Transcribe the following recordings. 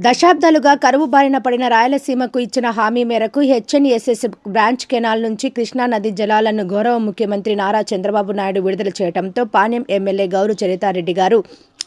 దశాబ్దాలుగా కరువు బారిన పడిన రాయలసీమకు ఇచ్చిన హామీ మేరకు హెచ్ఎన్ఎస్ఎస్ బ్రాంచ్ కెనాల్ నుంచి కృష్ణా నది జలాలను గౌరవ ముఖ్యమంత్రి నారా చంద్రబాబు నాయుడు విడుదల చేయడంతో పాణ్యం ఎమ్మెల్యే గౌరు చరితారెడ్డి గారు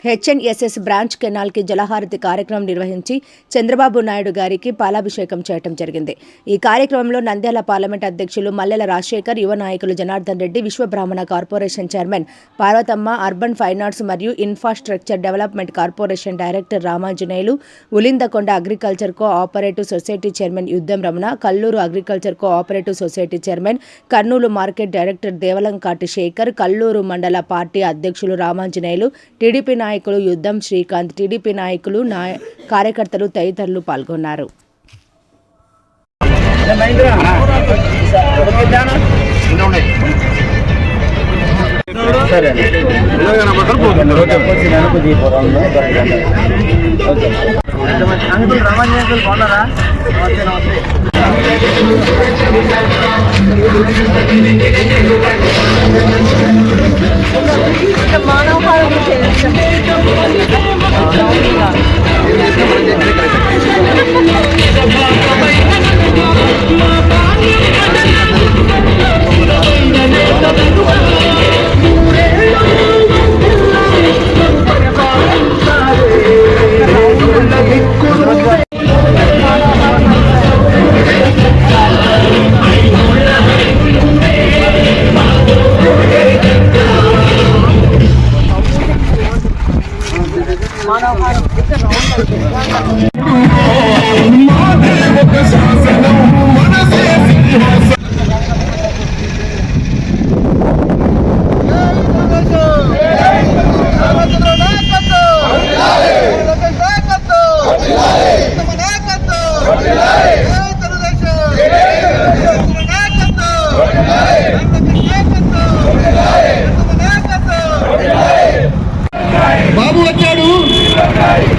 హెచ్ఎన్ఎస్ఎస్ బ్రాంచ్ కెనాల్కి జలహారతి కార్యక్రమం నిర్వహించి చంద్రబాబు నాయుడు గారికి పాలాభిషేకం చేయడం జరిగింది. ఈ కార్యక్రమంలో నంద్యాల పార్లమెంట్ అధ్యక్షులు మల్లెల రాజశేఖర్ యువ నాయకులు Janardhan Reddy Vishwabrahmana corporation chairman Parvathamma urban finance మరియు infrastructure development corporation director Ramanjaneyulu Ulindakonda agriculture co operative society chairman Yuddham Ramana Kalluru agriculture co operative society chairman Kurnool market director Devalankati Sekhar Kalluru మండల party అధ్యక్షులు Ramanjaneyulu TDP నాయకులు యుద్ధం Srikanth TDP నాయకులు నాయ కార్యకర్తలు తదితరులు పాల్గొన్నారు. Uncle రమణి uncle బాగున్నారా నమస్తే నమస్తే. బాబు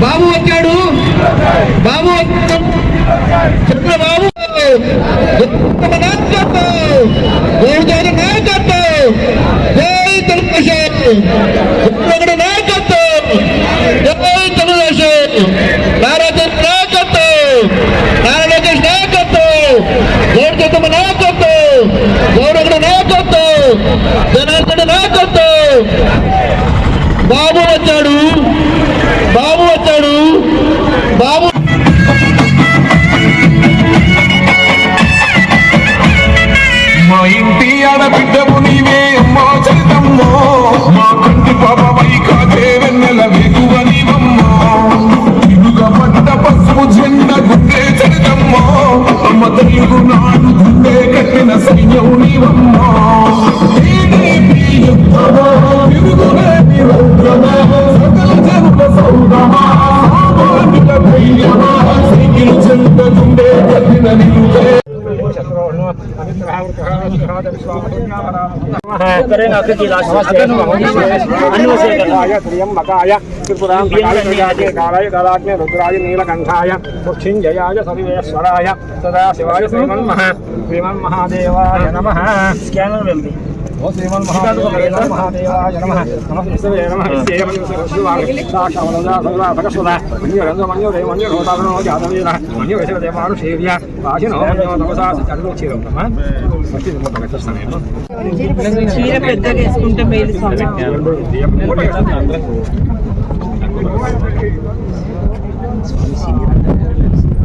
బాబు వచ్చాడు బాబు వచ్చాడు. చంద్రబాబు నాయకత్వం నాయకత్వం జై తెలుగుదేశం రుద్రాయ నీలకంఠాయ మృత్యుంజయాయ సవివేశ్వరాయ సదాశివాయ శ్రీమన్మహ శ్రీమన్మహాదేవాయ నమ స్కానర్ వెళ్ళి ఓ శ్రీమన్మహాదేవాయ మహాదేవాయ నమ నమ శివే నమ సాక్షావలదాసదాసకస్వదా మన్యురంగ మన్యురే మన్యురోదారణో జాతవీర మన్యురేశవదే మానుషేర్య వాసినో మన్యో తమసా చర్లోచిరం నమ వచ్చి మొత్తం వచ్చేస్తాను చీర పెద్దగా వేసుకుంటే మేలు స్వామి.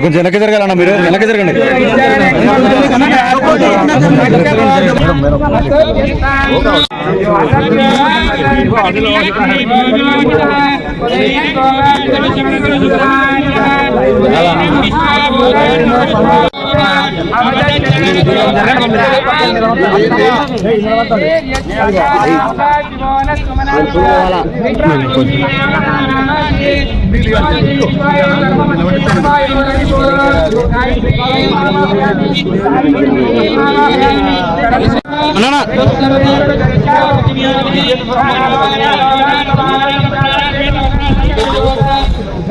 కొంచెం వెనక్కి జరగాలన్నా మీరు? వెనక్కి జరగండి. అలా అన్నా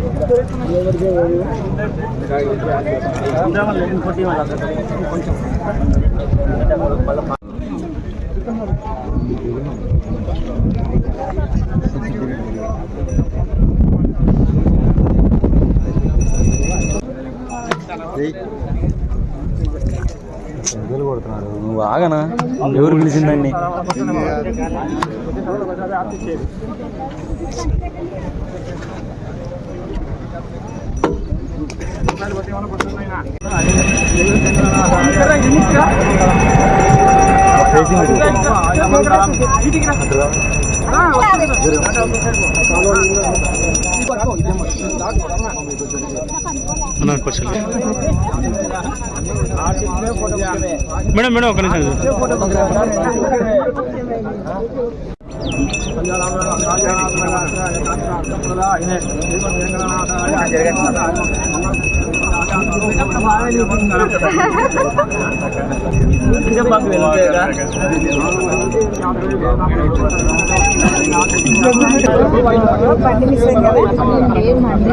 ఎదురు జరగాలి నువ్వు ఆగనా? ఎవరు పిలిచిందండి? మేడం మేడం ఒక నిమిషం. పట్టి మిస్ అయింది కదా ఏమండి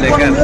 సెకండ్